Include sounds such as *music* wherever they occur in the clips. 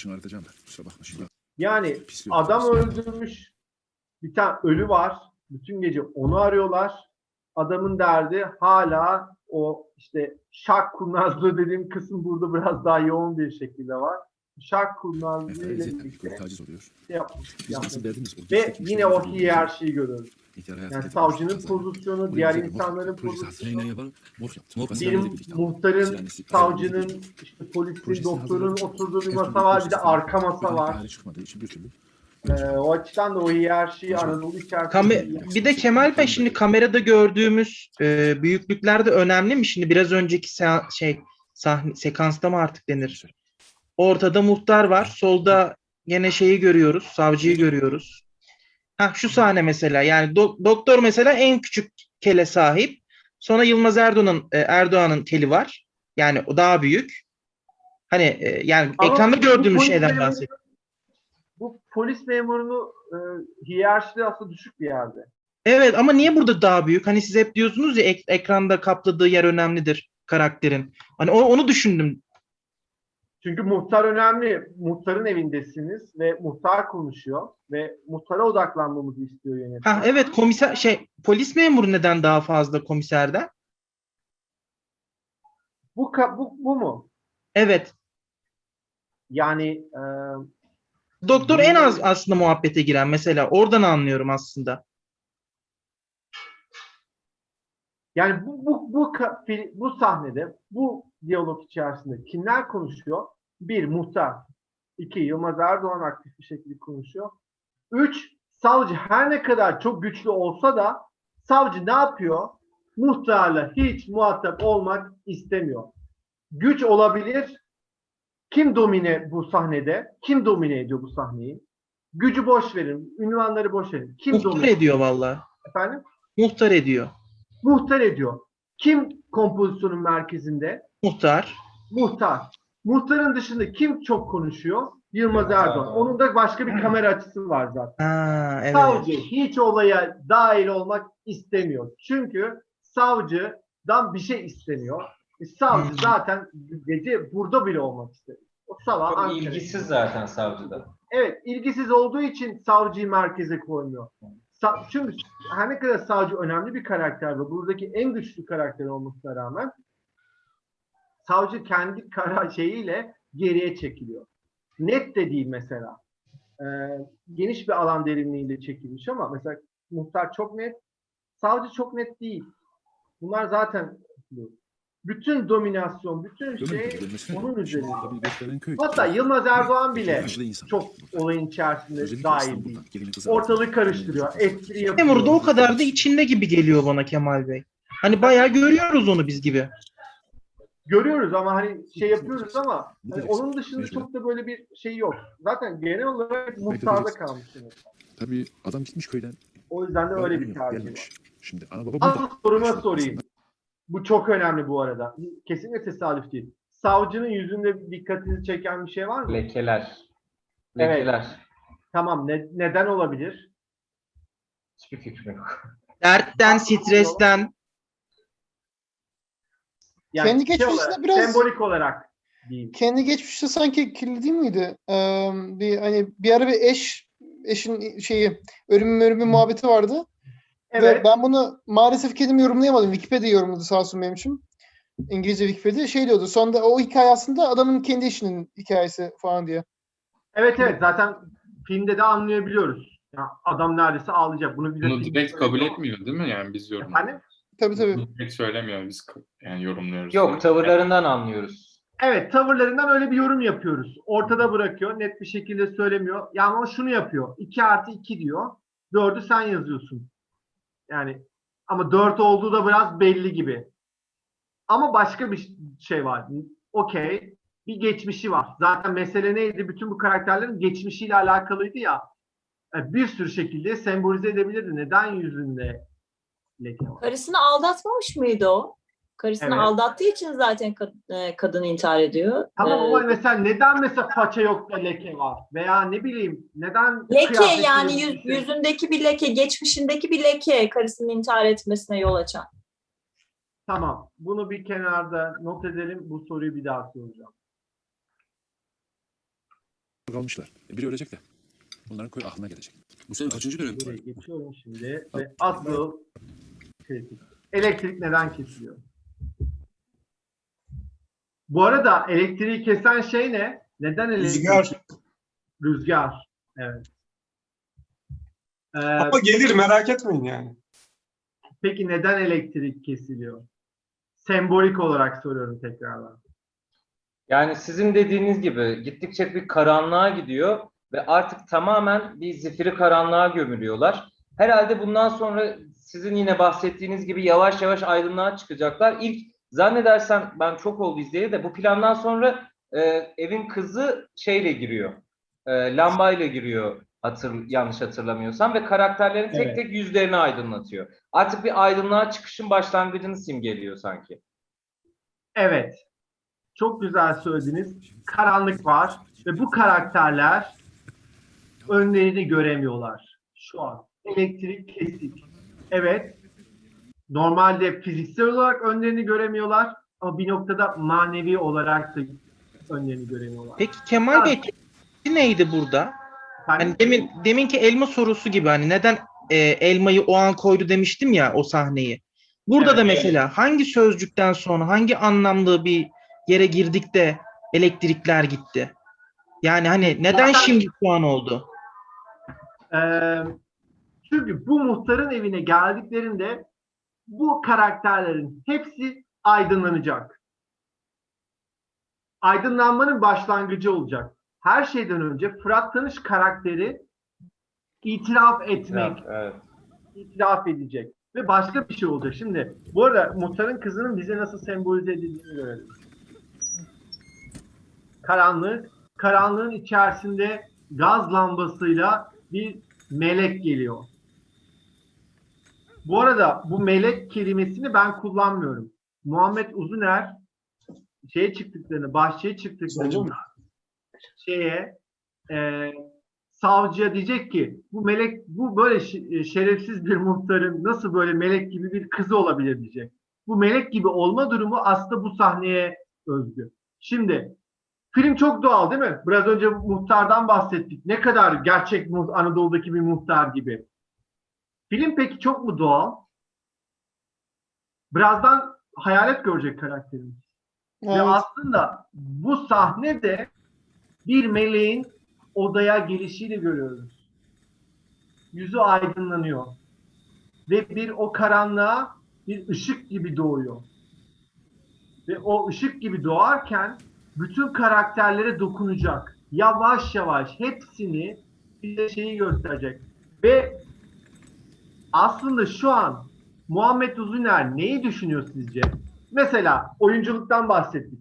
Başını ağrıtacağım ben. Kusura bakma şimdi. Yani Pisliyor. adam öldürmüş. Bir tane ölü var. Bütün gece onu arıyorlar. Adamın derdi hala o işte şark kurnazlığı dediğim kısım burada biraz daha yoğun bir şekilde var. Şark kurnazlığı ile birlikte şey yapmış. Biz yapmış. Ve yine o hiyerarşiyi görüyoruz. Yani savcının pozisyonu, diğer insanların pozisyonu, bir muhtarın, savcının, işte polisin, doktorun oturduğu bir masa var, bir de arka masa var. Ee, o açıdan da o hiyerarşiyi Anadolu içerisinde bir de Kemal Bey şimdi kamerada gördüğümüz e, büyüklükler de önemli mi? Şimdi biraz önceki se- şey sahne sekansta mı artık denir? Ortada muhtar var. Solda gene şeyi görüyoruz. Savcıyı görüyoruz. Ha şu sahne mesela yani do- doktor mesela en küçük kele sahip. Sonra Yılmaz Erdoğan'ın e, Erdoğan'ın teli var. Yani o daha büyük. Hani e, yani Ama ekranda gördüğümüz şeyden bahsediyorum. Bu polis memurunu e, hiyerarşide aslında düşük bir yerde. Evet ama niye burada daha büyük? Hani siz hep diyorsunuz ya ek- ekranda kapladığı yer önemlidir karakterin. Hani o- onu düşündüm. Çünkü muhtar önemli. Muhtarın evindesiniz ve muhtar konuşuyor ve muhtara odaklanmamızı istiyor yönetmen. Ha evet komiser şey polis memuru neden daha fazla komiserden? Bu, ka- bu, bu mu? Evet. Yani e, Doktor en az aslında muhabbete giren mesela oradan anlıyorum aslında. yani bu bu bu ka- fil- bu sahnede bu diyalog içerisinde kimler konuşuyor? Bir muhtar, iki Yılmaz Erdoğan aktif bir şekilde konuşuyor. Üç savcı her ne kadar çok güçlü olsa da savcı ne yapıyor? Muhtarla hiç muhatap olmak istemiyor. Güç olabilir. Kim domine bu sahnede? Kim domine ediyor bu sahneyi? Gücü boş verin, ünvanları boş verin. Kim Muhtar domine ediyor vallahi. efendim? Muhtar ediyor. Muhtar ediyor. Kim kompozisyonun merkezinde? Muhtar. Muhtar. Muhtarın dışında kim çok konuşuyor? Yılmaz Erdoğan. Onun da başka bir kamera açısı var zaten. Ha evet. Savcı hiç olaya dahil olmak istemiyor. Çünkü savcıdan bir şey istemiyor. E, savcı Hmm. zaten gece burada bile olmak istemiyor. O sabah Çok ilgisiz zaten savcıda. Evet, ilgisiz olduğu için savcıyı merkeze koymuyor. Sa- çünkü her ne kadar savcı önemli bir karakter ve buradaki en güçlü karakter olmasına rağmen savcı kendi karar *laughs* şeyiyle geriye çekiliyor. Net de değil mesela. Ee, geniş bir alan derinliğiyle çekilmiş ama mesela muhtar çok net, savcı çok net değil. Bunlar zaten bütün dominasyon, bütün şey onun üzerinde. Hatta Yılmaz Erdoğan bile çok olayın içerisinde dahil değil. Ortalığı karıştırıyor, espri yapıyor. Memur da o kadar da içinde gibi geliyor bana Kemal Bey. Hani bayağı görüyoruz onu biz gibi. Görüyoruz ama hani şey yapıyoruz ama hani onun dışında çok da böyle bir şey yok. Zaten genel olarak muhtarda kalmış. Tabii adam gitmiş köyden. O yüzden de öyle bir tercih var. Şimdi ana baba burada. Asıl soruma sorayım. Bu çok önemli bu arada. Kesinlikle tesadüf değil. Savcının yüzünde dikkatinizi çeken bir şey var mı? Lekeler. Evet. Lekeler. Tamam. ne- neden olabilir? Hiçbir fikrim yok. Dertten, stresten. Şey Kendi geçmişinde olarak, biraz- sembolik olarak diyeyim. kendi geçmişte sanki kirli değil miydi? Ee, bir hani bir ara bir eş eşin şeyi ölümü ölümü muhabbeti vardı. Evet. Ve ben bunu maalesef kendim yorumlayamadım. Wikipedia yorumladı sağ olsun benim için. İngilizce Wikipedia şey diyordu. Sonunda o hikaye aslında adamın kendi eşinin hikayesi falan diye. Evet evet zaten filmde de anlayabiliyoruz. Ya adam neredeyse ağlayacak. Bunu bize Bunu direkt kabul etmiyor değil mi? Yani biz Efendim? Tabii tabii. Direkt söylemiyor. Biz yani yorumluyoruz. Yok tavırlarından anlıyoruz. Evet tavırlarından öyle bir yorum yapıyoruz. Ortada bırakıyor. Net bir şekilde söylemiyor. Yani o şunu yapıyor. 2 artı 2 diyor. 4'ü sen yazıyorsun. Yani ama 4 olduğu da biraz belli gibi. Ama başka bir şey var. Okey. Bir geçmişi var. Zaten mesele neydi? Bütün bu karakterlerin geçmişiyle alakalıydı ya. Yani bir sürü şekilde sembolize edebilirdi. Neden yüzünde leke var? Karısını aldatmamış mıydı o? Karısını Evet. aldattığı için zaten kad- e, kadın intihar ediyor. Tamam Ee, ama mesela neden mesela faça yok da leke var? Veya ne bileyim neden leke yani yüz- şey- yüzündeki bir leke, geçmişindeki bir leke karısının intihar etmesine yol açan. Tamam. Bunu bir kenarda not edelim. Bu soruyu bir daha soracağım. kalmışlar. E, biri ölecek de. Bunların köy aklına gelecek. Bu senin kaçıncı? Buraya geçiyorum şimdi ve asıl kritik. Elektrik neden kesiliyor? Bu arada elektriği kesen şey ne? Neden elektrik? Rüzgar. Rüzgar. Evet. Ee, Ama gelir merak etmeyin yani. peki neden elektrik kesiliyor? Sembolik olarak soruyorum tekrardan. Yani sizin dediğiniz gibi gittikçe bir karanlığa gidiyor ve artık tamamen bir zifiri karanlığa gömülüyorlar. Herhalde bundan sonra sizin yine bahsettiğiniz gibi yavaş yavaş aydınlığa çıkacaklar. İlk zannedersem ben çok oldu izleyeli de bu plandan sonra e, evin kızı şeyle giriyor. E, lambayla giriyor hatır, yanlış hatırlamıyorsam ve karakterlerin tek Evet. tek yüzlerini aydınlatıyor. Artık bir aydınlığa çıkışın başlangıcını simgeliyor sanki. Evet. Çok güzel söylediniz. Karanlık var ve bu karakterler önlerini göremiyorlar şu an. Elektrik kesik. Evet. Normalde fiziksel olarak önlerini göremiyorlar ama bir noktada manevi olarak da önlerini göremiyorlar. Peki Kemal Bey tepkisi neydi burada? Efendim? Hani demin deminki elma sorusu gibi hani neden e, elmayı o an koydu demiştim ya o sahneyi. Burada Evet, da evet. mesela hangi sözcükten sonra hangi anlamlı bir yere girdik de elektrikler gitti? Yani hani neden Zaten- şimdi şu an oldu? Ee, çünkü bu muhtarın evine geldiklerinde bu karakterlerin hepsi aydınlanacak. Aydınlanmanın başlangıcı olacak. Her şeyden önce Fırat Tanış karakteri itiraf etmek, Evet. itiraf edecek. Ve başka bir şey olacak. Şimdi bu arada muhtarın kızının bize nasıl sembolize edildiğini görelim. Karanlık, karanlığın içerisinde gaz lambasıyla bir melek geliyor. Bu arada bu melek kelimesini ben kullanmıyorum. Muhammed Uzuner şeye çıktıklarını, bahçeye çıktıklarını şeye e, savcıya diyecek ki bu melek bu böyle e, şerefsiz bir muhtarın nasıl böyle melek gibi bir kızı olabilir diyecek. Bu melek gibi olma durumu aslında bu sahneye özgü. Şimdi film çok doğal değil mi? Biraz önce muhtardan bahsettik. Ne kadar gerçek Anadolu'daki bir muhtar gibi. Film peki çok mu doğal? Birazdan hayalet görecek karakterimiz. Ve Evet. aslında bu sahnede bir meleğin odaya gelişiyle görüyoruz. Yüzü aydınlanıyor. Ve bir o karanlığa bir ışık gibi doğuyor. Ve o ışık gibi doğarken bütün karakterlere dokunacak. Yavaş yavaş hepsini bize şeyi gösterecek. Ve aslında şu an Muhammed Uzuner neyi düşünüyor sizce? Mesela oyunculuktan bahsettik.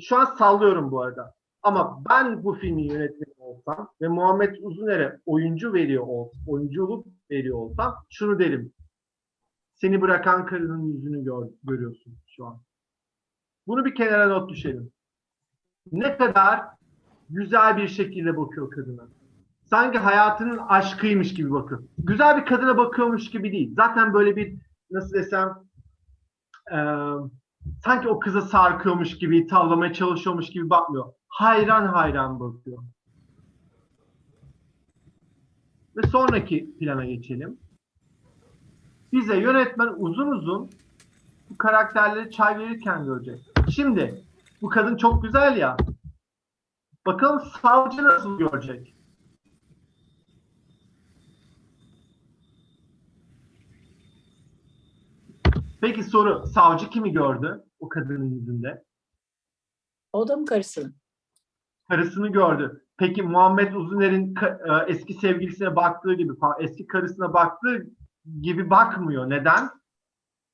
Şu an sallıyorum bu arada. Ama ben bu filmin yönetmeni olsam ve Muhammed Uzuner'e oyuncu veriyor ol, oyunculuk veriyor olsam şunu derim. Seni bırakan karının yüzünü gör, görüyorsun şu an. Bunu bir kenara not düşelim. Ne kadar güzel bir şekilde bakıyor kadına. Sanki hayatının aşkıymış gibi bakıyor. Güzel bir kadına bakıyormuş gibi değil. Zaten böyle bir nasıl desem eee sanki o kıza sarkıyormuş gibi, tavlamaya çalışıyormuş gibi bakmıyor. Hayran hayran bakıyor. Ve sonraki plana geçelim. Bize yönetmen uzun uzun bu karakterleri çay verirken görecek. Şimdi bu kadın çok güzel ya. Bakalım savcı nasıl görecek? Peki soru, savcı kimi gördü o kadının yüzünde? O da mı karısının? Karısını gördü. Peki Muhammed Uzuner'in e, eski sevgilisine baktığı gibi, eski karısına baktığı gibi bakmıyor. Neden?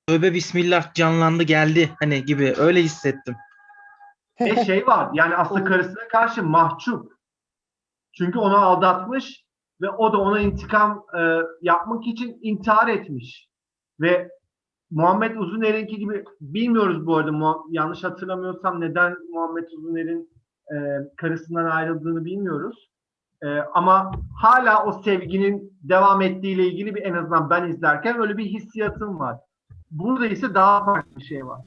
Tövbe bismillah canlandı geldi hani gibi öyle hissettim. E şey var, yani aslında karısına karşı mahcup. Çünkü onu aldatmış ve o da ona intikam e, yapmak için intihar etmiş. Ve Muhammed Uzuner'inki gibi bilmiyoruz bu arada yanlış hatırlamıyorsam neden Muhammed Uzuner'in e, karısından ayrıldığını bilmiyoruz. E, ama hala o sevginin devam ettiğiyle ilgili bir en azından ben izlerken öyle bir hissiyatım var. Burada ise daha farklı bir şey var.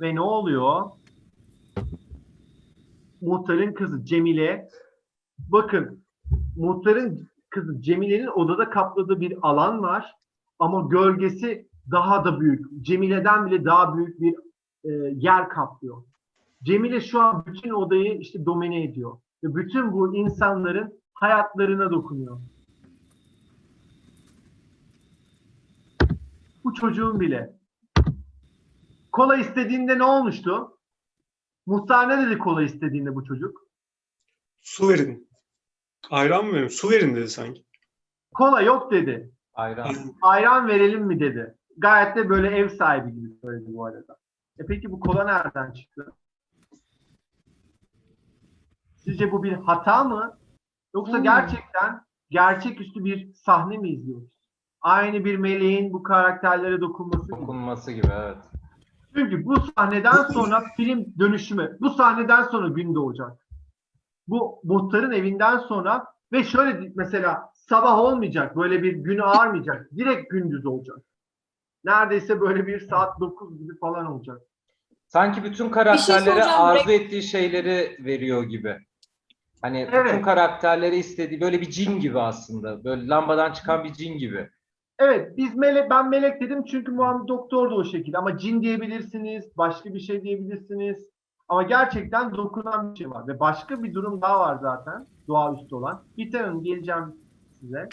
ve ne oluyor? Muhtarın kızı Cemile bakın muhtarın kızı Cemile'nin odada kapladığı bir alan var ama gölgesi daha da büyük. Cemile'den bile daha büyük bir e, yer kaplıyor. Cemile şu an bütün odayı işte domine ediyor. Ve bütün bu insanların hayatlarına dokunuyor. Bu çocuğun bile. Kola istediğinde ne olmuştu? Muhtar ne dedi kola istediğinde bu çocuk? Su verin. Ayran mı verin? Su verin dedi sanki. Kola yok dedi. Ayran. Ayran verelim mi dedi. Gayet de böyle ev sahibi gibi söyledi bu arada. E peki bu kola nereden çıktı? Sizce bu bir hata mı? Yoksa Hmm. gerçekten gerçeküstü bir sahne mi izliyoruz? Aynı bir meleğin bu karakterlere dokunması gibi. Dokunması gibi evet. Çünkü bu sahneden sonra film dönüşümü, bu sahneden sonra gün doğacak. Bu muhtarın evinden sonra ve şöyle mesela sabah olmayacak, böyle bir gün ağarmayacak. Direkt gündüz olacak. Neredeyse böyle bir saat 9 gibi falan olacak. Sanki bütün karakterlere soracağım, arzu ettiği şeyleri veriyor gibi. Hani bütün Evet. karakterleri istediği böyle bir cin gibi aslında. Böyle lambadan çıkan bir cin gibi. Evet, biz melek, ben melek dedim çünkü Muhammed Doktor da o şekilde. Ama cin diyebilirsiniz, başka bir şey diyebilirsiniz. Ama gerçekten dokunan bir şey var. Ve başka bir durum daha var zaten, doğaüstü olan. Bir tane geleceğim size.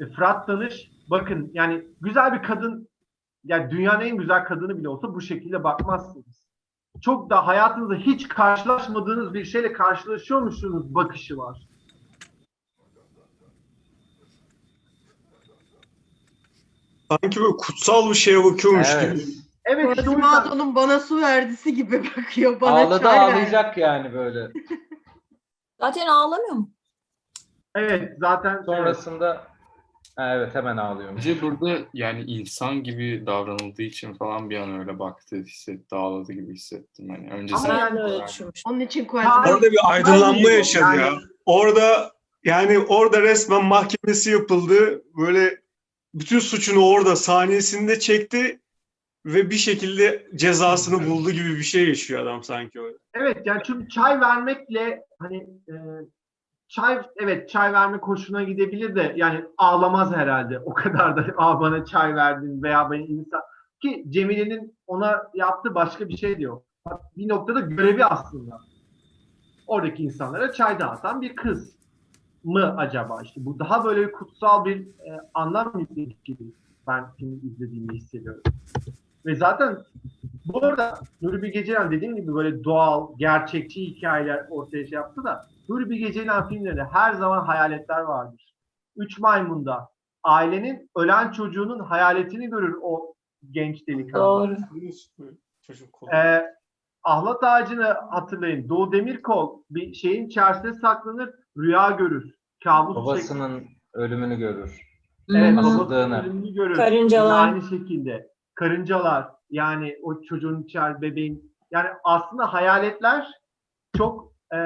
E, Fırat Danış, bakın yani güzel bir kadın, yani dünyanın en güzel kadını bile olsa bu şekilde bakmazsınız. Çok da hayatınızda hiç karşılaşmadığınız bir şeyle karşılaşıyormuşsunuz bakışı var. Sanki böyle kutsal bir şeye bakıyormuş Evet. gibi. Evet, işte o yüzden- Quasimodo'nun bana su verdisi gibi *laughs* bakıyor. Bana Ağladı çay verdi. ağlayacak yani böyle. *laughs* Zaten ağlamıyor mu? Evet zaten. Sonrasında evet hemen ağlıyormuş. Bence burada yani insan gibi davranıldığı için falan bir an öyle baktı, hissetti, ağladı gibi hissettim. Hani önce Ama öyle düşünmüştüm. Onun için. Quasimodo. Orada bir aydınlanma yaşadı yani- ya. Orada yani orada resmen mahkemesi yapıldı. Böyle bütün suçunu orada saniyesinde çekti ve bir şekilde cezasını buldu gibi bir şey yaşıyor adam sanki orada. Evet yani çünkü çay vermekle hani e, çay evet çay vermek hoşuna gidebilir de yani ağlamaz herhalde. O kadar da Aa, bana çay verdin veya ben insan ki Cemile'nin ona yaptığı başka bir şey diyor. Bir noktada görevi aslında. Oradaki insanlara çay dağıtan bir kız mı acaba işte bu daha böyle kutsal bir e, anlam yüklemiş gibi ben filmi izlediğimi hissediyorum. Ve zaten bu arada Nuri Bilge Ceylan dediğim gibi böyle doğal, gerçekçi hikayeler ortaya şey yaptı da Nuri Bilge Ceylan filmlerinde her zaman hayaletler vardır. Üç Maymun'da ailenin ölen çocuğunun hayaletini görür o genç delikanlı. Doğru. Çocuk kolu. Ee, Ahlat Ağacı'nı hatırlayın. Doğu Demirkol bir şeyin içerisinde saklanır, rüya görür. Kabus. Babasının ölümünü görür. Evet, babasının ölümünü görür. Karıncalar. Aynı şekilde. Karıncalar. Yani o çocuğun içer bebeğin. Yani aslında hayaletler çok e,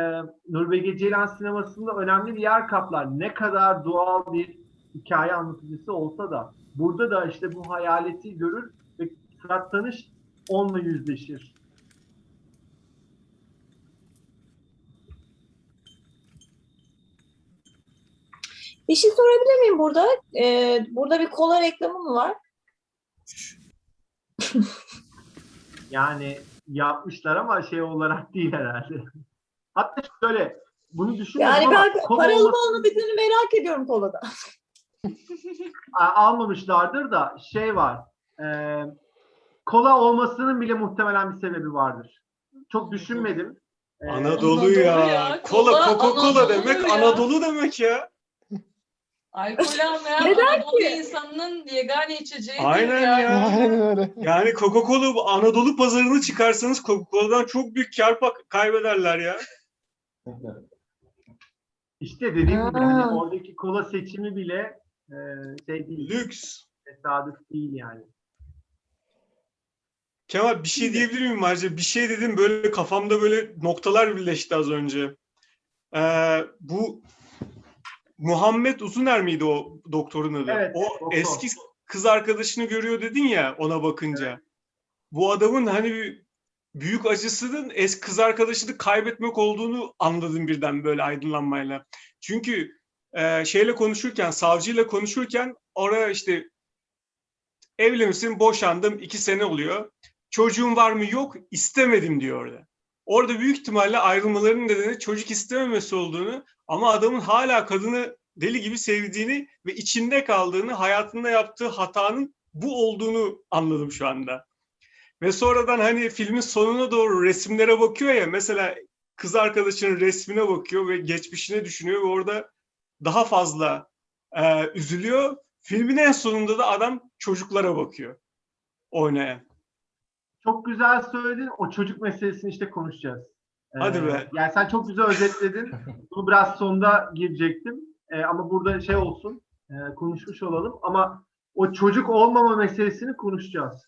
Nur Bilge Ceylan sinemasında önemli bir yer kaplar. Ne kadar doğal bir hikaye anlatıcısı olsa da burada da işte bu hayaleti görür ve Fırat Tanış onunla yüzleşir. Bir şey sorabilir miyim burada? Ee, burada bir kola reklamı mı var? Yani yapmışlar ama şey olarak değil herhalde. Hatta şöyle bunu düşünüyorum Yani ama ben konu paralı mı olması- olmadığını merak ediyorum kolada. *laughs* A- almamışlardır da şey var. E, kola olmasının bile muhtemelen bir sebebi vardır. Çok düşünmedim. E, Anadolu, Anadolu ya. ya. Kola, Kola, Coca-Cola Anadolu demek ya. Anadolu demek ya. Alkol almayan Neden Anadolu ki? insanının yegane içeceği Aynen ya. yani. Aynen öyle. Yani Coca-Cola bu Anadolu pazarını çıkarsanız Coca-Cola'dan çok büyük kar kaybederler ya. İşte dediğim gibi Ha. hani oradaki kola seçimi bile e, şey değil, Lüks. tesadüf değil yani. Kemal bir şey diyebilir miyim ayrıca? Bir şey dedim böyle kafamda böyle noktalar birleşti az önce. Ee, bu Muhammed Uzuner miydi o doktorun adı? Evet, o doktor. eski kız arkadaşını görüyor dedin ya ona bakınca. bu adamın hani bir büyük acısının es kız arkadaşını kaybetmek olduğunu anladım birden böyle aydınlanmayla. Çünkü e, şeyle konuşurken, savcıyla konuşurken oraya işte evli misin, boşandım, iki sene oluyor. Çocuğun var mı? Yok, istemedim diyor orada. Orada büyük ihtimalle ayrılmalarının nedeni çocuk istememesi olduğunu ama adamın hala kadını deli gibi sevdiğini ve içinde kaldığını, hayatında yaptığı hatanın bu olduğunu anladım şu anda. Ve sonradan hani filmin sonuna doğru resimlere bakıyor ya mesela kız arkadaşının resmine bakıyor ve geçmişine düşünüyor ve orada daha fazla e, üzülüyor. Filmin en sonunda da adam çocuklara bakıyor oynayan. Çok güzel söyledin. O çocuk meselesini işte konuşacağız. Ee, Hadi be. Yani sen çok güzel özetledin. *laughs* Bunu biraz sonda girecektim. Ee, ama burada şey olsun. e, konuşmuş olalım. Ama o çocuk olmama meselesini konuşacağız.